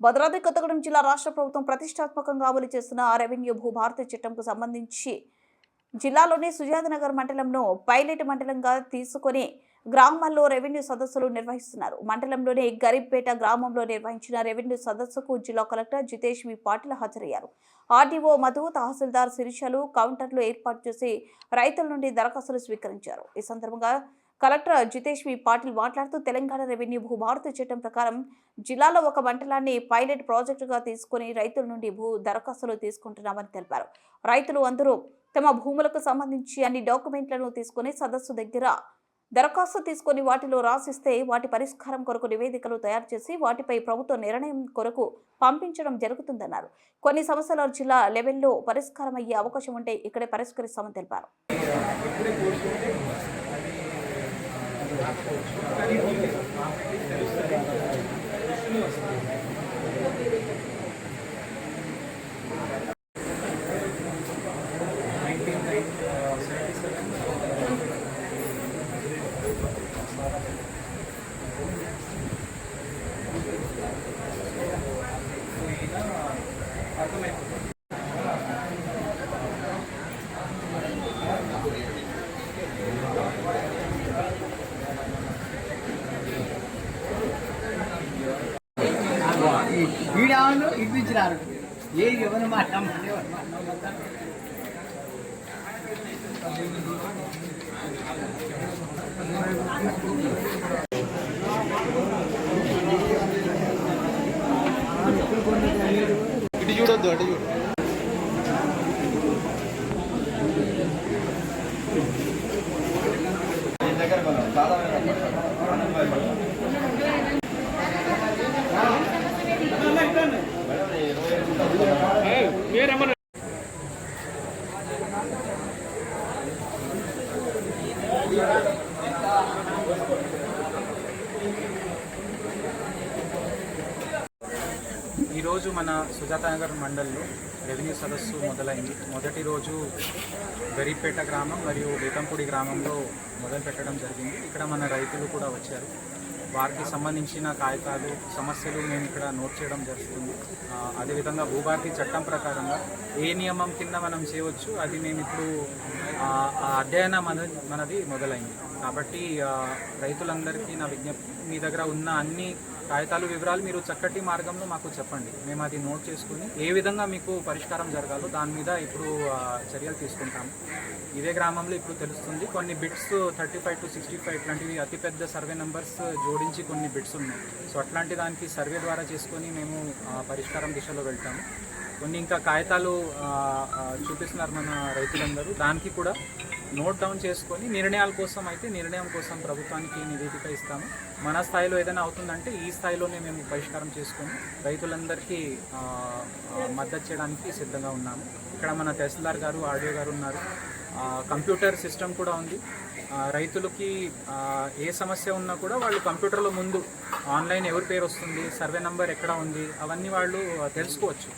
భద్రాద్రి కొత్తగూడెం జిల్లా రాష్ట్ర ప్రభుత్వం ప్రతిష్టాత్మకంగా అమలు చేస్తున్న రెవెన్యూ భూభారతి చట్టంకు సంబంధించి జిల్లాలోని సుజాతనగర్ మండలంను పైలట్ మండలంగా తీసుకొని గ్రామాల్లో రెవెన్యూ సదస్సులు నిర్వహిస్తున్నారు. మండలంలోని గరీబ్పేట గ్రామంలో నిర్వహించిన రెవెన్యూ సదస్సుకు జిల్లా కలెక్టర్ జితేష్ వి. పాటిల్ హాజరయ్యారు. ఆర్డీఓ మధు తహసీల్దార్ శిరీషలు కౌంటర్లు ఏర్పాటు చేసి రైతుల నుండి దరఖాస్తులు స్వీకరించారు. ఈ సందర్భంగా కలెక్టర్ జితేష్ వి పాటిల్ మాట్లాడుతూ తెలంగాణ రెవెన్యూ భూభారతి చట్టం ప్రకారం జిల్లాలో ఒక మండలాన్ని పైలట్ ప్రాజెక్టుగా తీసుకుని రైతుల నుండి భూ దరఖాస్తులు తీసుకుంటున్నామని తెలిపారు. రైతులు అందరూ తమ భూములకు సంబంధించి అన్ని డాక్యుమెంట్లను తీసుకుని సదస్సు దగ్గర దరఖాస్తు తీసుకొని వాటిలో రాసిస్తే వాటి పరిష్కారం కొరకు నివేదికలు తయారు చేసి వాటిపై ప్రభుత్వ నిర్ణయం కొరకు పంపించడం జరుగుతుందన్నారు. కొన్ని సమస్యల జిల్లా లెవెల్లో పరిష్కారం అయ్యే అవకాశం ఉంటే ఇక్కడే పరిష్కరిస్తామని తెలిపారు. తెలుస్తుంది వీడాను ఇప్పించినారు. ఏ ఎవరు మాట ఇటు చూడొద్దు అటు చూడు. ఈరోజు మన సుజాతానగర్ మండల్లో రెవెన్యూ సదస్సు మొదలైంది. మొదటి రోజు గరీపేట గ్రామం మరియు బేతంపూడి గ్రామంలో మొదలు పెట్టడం జరిగింది. ఇక్కడ మన రైతులు కూడా వచ్చారు. వారికి సంబంధించిన కాగితాలు సమస్యలు మేము ఇక్కడ నోట్ చేయడం జరుగుతుంది. అదేవిధంగా భూభారతి చట్టం ప్రకారంగా ఏ నియమం కింద మనం చేయవచ్చు అది మేము ఇప్పుడు ఆ, అధ్యయనం మనది మొదలైంది. కాబట్టి రైతులందరికీ నా విజ్ఞప్తి మీ దగ్గర ఉన్న అన్ని కాగితాలు వివరాలు మీరు చక్కటి మార్గంలో మాకు చెప్పండి. మేము అది నోట్ చేసుకుని ఏ విధంగా మీకు పరిష్కారం జరగాలో దాని మీద ఇప్పుడు చర్యలు తీసుకుంటాము. ఇదే గ్రామంలో ఇప్పుడు తెలుస్తుంది కొన్ని bits thirty five to sixty five ఇట్లాంటివి అతిపెద్ద సర్వే నెంబర్స్ జోడించి కొన్ని బిట్స్ ఉన్నాయి. సో అట్లాంటి దానికి సర్వే ద్వారా చేసుకొని మేము పరిష్కారం దిశలో వెళ్తాము. కొన్ని ఇంకా కాగితాలు చూపిస్తున్నారు మన రైతులందరూ. దానికి కూడా నోట్ డౌన్ చేసుకొని నిర్ణయాల కోసం అయితే నిర్ణయం కోసం ప్రభుత్వానికి నివేదిక ఇస్తాము. మన స్థాయిలో ఏదైనా అవుతుందంటే ఈ స్థాయిలోనే మేము పరిష్కారం చేసుకొని రైతులందరికీ మద్దతు చేయడానికి సిద్ధంగా ఉన్నాము. ఇక్కడ మన తహసీల్దార్ గారు ఆర్డీఓ గారు ఉన్నారు. కంప్యూటర్ సిస్టమ్ కూడా ఉంది. రైతులకి ఏ సమస్య ఉన్నా కూడా వాళ్ళు కంప్యూటర్లో ముందు ఆన్లైన్ ఎవరి పేరు వస్తుంది సర్వే నెంబర్ ఎక్కడ ఉంది అవన్నీ వాళ్ళు తెలుసుకోవచ్చు.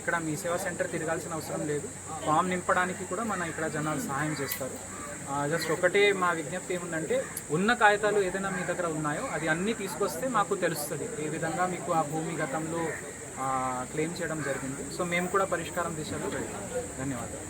ఇక్కడ మీ సేవా సెంటర్ తిరగాల్సిన అవసరం లేదు. ఫామ్ నింపడానికి కూడా మన ఇక్కడ జనాలు సహాయం చేస్తారు. జస్ట్ ఒకటే మా విజ్ఞప్తి ఏముందంటే ఉన్న కాగితాలు ఏదైనా మీ దగ్గర ఉన్నాయో అది అన్నీ తీసుకొస్తే మాకు తెలుస్తుంది. ఏ విధంగా మీకు ఆ భూమి గతంలో క్లెయిమ్ చేయడం జరిగింది. సో మేము కూడా పరిష్కారం దిశలో వెళ్తాం. ధన్యవాదాలు.